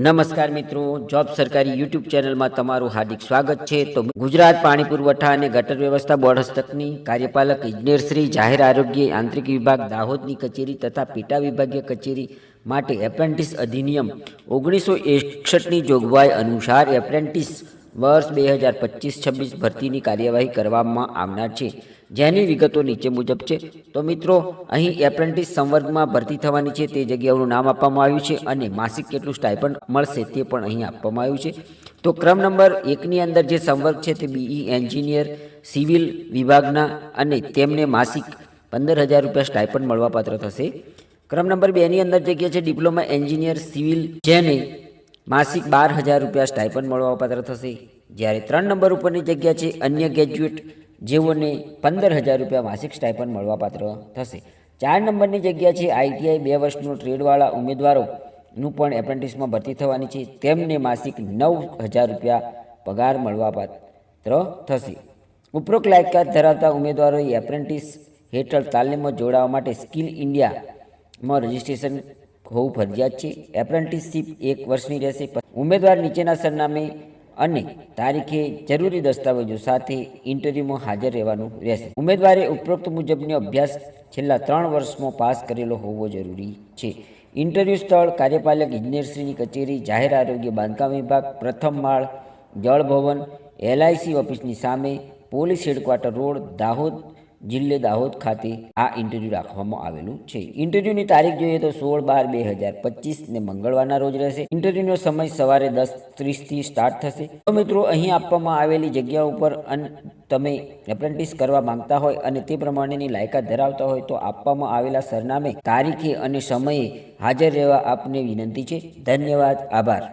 નમસ્કાર મિત્રો, જોબ સરકારી યુટ્યુબ ચેનલમાં તમારું હાર્દિક સ્વાગત છે. તો ગુજરાત પાણી પુરવઠા અને ગટર વ્યવસ્થા બોર્ડ હસ્તકની કાર્યપાલક ઇજનેરશ્રી જાહેર આરોગ્ય આંતરિક વિભાગ દાહોદની કચેરી તથા પેટા વિભાગીય કચેરી માટે એપ્રેન્ટિસ અધિનિયમ ઓગણીસો એકસઠની જોગવાઈ અનુસાર એપ્રેન્ટિસ વર્ષ બે હજાર પચીસ છવ્વીસ ભરતીની કાર્યવાહી કરવામાં આવનાર છે. જેની વિગતો નીચે મુજબ છે. તો મિત્રો, અહીં એપ્રેન્ટિસ સંવર્ગમાં ભરતી થવાની છે. તે જગ્યાઓનું નામ આપવામાં આવ્યું છે અને માસિક કેટલું સ્ટાઇપન્ડ મળશે તે પણ અહીં આપવામાં આવ્યું છે. તો ક્રમ નંબર એકની અંદર જે સંવર્ગ છે તે બીઈ એન્જિનિયર, સિવિલ વિભાગના અને તેમને માસિક પંદર હજાર રૂપિયા સ્ટાઇપન્ડ મળવાપાત્ર થશે. ક્રમ નંબર બેની અંદર જગ્યા છે, ડિપ્લોમા એન્જિનિયર, સિવિલ, જેને માસિક બાર હજાર રૂપિયા સ્ટાઇપન્ડ મળવાપાત્ર થશે. જ્યારે ત્રણ નંબર ઉપરની જગ્યા છે અન્ય ગ્રેજ્યુએટ, જેઓને પંદર હજાર રૂપિયા માસિક સ્ટાઇપન મળવાપાત્ર થશે. ચાર નંબરની જગ્યા છે આઈટીઆઈ બે વર્ષનો ટ્રેડવાળા ઉમેદવારોનું પણ એપ્રેન્ટિસમાં ભરતી થવાની છે. તેમને માસિક નવ હજાર રૂપિયા પગાર મળવાપાત્ર થશે. ઉપરોક્ત લાયકાત ધરાવતા ઉમેદવારોએ એપ્રેન્ટિસ હેઠળ તાલીમમાં જોડાવા માટે સ્કિલ ઇન્ડિયામાં રજિસ્ટ્રેશન હોવું ફરજિયાત છે. એપ્રેન્ટિસશીપ એક વર્ષની રહેશે. ઉમેદવાર નીચેના સરનામે અને તારીખે જરૂરી દસ્તાવેજો સાથે ઇન્ટરવ્યૂમાં હાજર રહેવાનું રહેશે. ઉમેદવારે ઉપરોક્ત મુજબનો અભ્યાસ છેલ્લા ત્રણ વર્ષમાં પાસ કરેલો હોવો જરૂરી છે. ઇન્ટરવ્યૂ સ્થળ, કાર્યપાલક ઇજનેરશ્રીની કચેરી, જાહેર આરોગ્ય, બાંધકામ વિભાગ, પ્રથમ માળ, જળ ભવન એલઆઈસી ઓફિસની સામે, પોલીસ હેડક્વાર્ટર રોડ, દાહોદ જિલ્લે દાહોદ ખાતે આ ઇન્ટરવ્યૂ રાખવામાં આવેલું છે. ઇન્ટરવ્યૂની તારીખ જોઈએ તો સોળ બાર બે હજાર પચીસ ને મંગળવારના રોજ રહેશે. ઇન્ટરવ્યૂનો સમય સવારે દસ ત્રીસથી સ્ટાર્ટ થશે. તો મિત્રો, અહીં આપવામાં આવેલી જગ્યા ઉપર અન તમે એપ્રેન્ટિસ કરવા માંગતા હોય અને તે પ્રમાણેની લાયકાત ધરાવતા હોય તો આપવામાં આવેલા સરનામે તારીખે અને સમયે હાજર રહેવા આપને વિનંતી છે. ધન્યવાદ. આભાર.